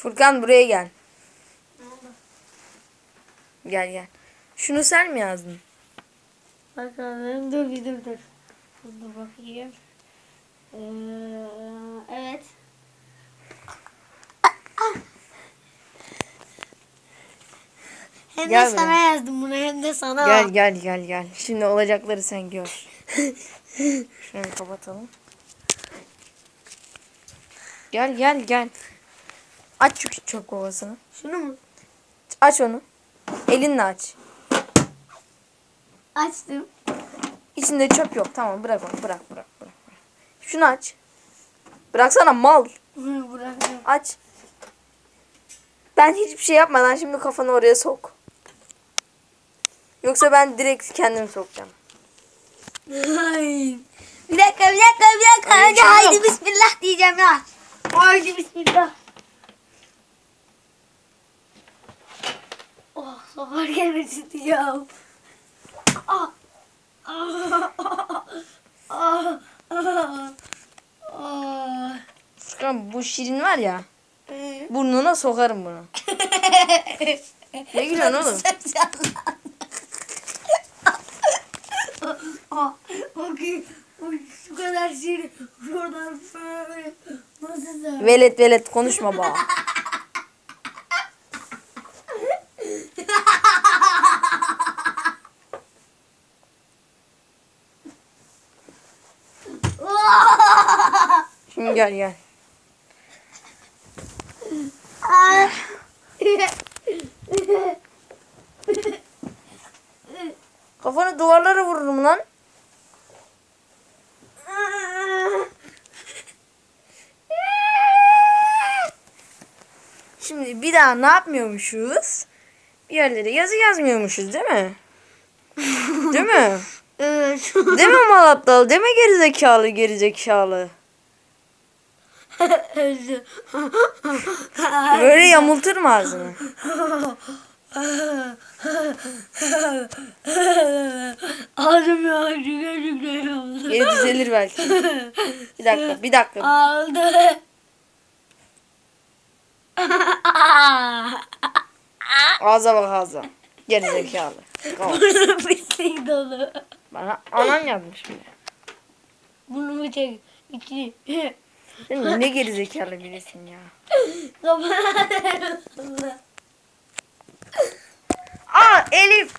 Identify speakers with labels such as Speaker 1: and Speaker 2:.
Speaker 1: Furkan buraya gel. Gel gel. Şunu sen mi yazdın?
Speaker 2: Bakalım dur bir dur dur. Dur bakayım. Ee, evet. Hem
Speaker 1: Gel
Speaker 2: de sana yazdım bunu hem de sana.
Speaker 1: Gel gel gel gel. Şimdi olacakları sen gör. Şunu kapatalım. Gel gel gel. Aç şu çöp kovasını.
Speaker 2: Şunu mu?
Speaker 1: Aç onu. Elinle aç.
Speaker 2: Açtım.
Speaker 1: İçinde çöp yok. Tamam bırak onu. Bırak bırak bırak. bırak. Şunu aç. Bıraksana mal.
Speaker 2: Bıraktım.
Speaker 1: Aç. Ben hiçbir şey yapmadan şimdi kafanı oraya sok. Yoksa ben direkt kendim sokacağım.
Speaker 2: Hayır. Bir dakika bir dakika bir dakika. Önce
Speaker 1: şey
Speaker 2: haydi bismillah diyeceğim ya. Haydi bismillah. Sokarken acıtıyor. Ah. Ah. Ah. Ah. Ah.
Speaker 1: Bu şirin var ya. Burnuna sokarım bunu. Ne gülüyorsun oğlum?
Speaker 2: Ah, bakayım. Bak, Şu kadar şey şuradan böyle nasıl
Speaker 1: Velet velet konuşma bana. Şimdi gel gel. Kafanı duvarlara vururum lan. Şimdi bir daha ne yapmıyormuşuz? Bir yerlere yazı yazmıyormuşuz değil mi? Değil mi?
Speaker 2: Evet.
Speaker 1: Değil mi Malatyalı? Değil mi gerizekalı gerizekalı? Böyle yamultur mu ağzını?
Speaker 2: Ağzım ya şükür şükür oldu.
Speaker 1: Geri düzelir belki. Bir dakika, bir dakika.
Speaker 2: Aldı.
Speaker 1: Ağza bak ağza. Gerizekalı.
Speaker 2: Burnu pislik dolu.
Speaker 1: Bana anan yazmış bile.
Speaker 2: Burnumu çek. İki.
Speaker 1: Sen ne gerizekalı birisin ya.
Speaker 2: Kapat.
Speaker 1: Aa Elif.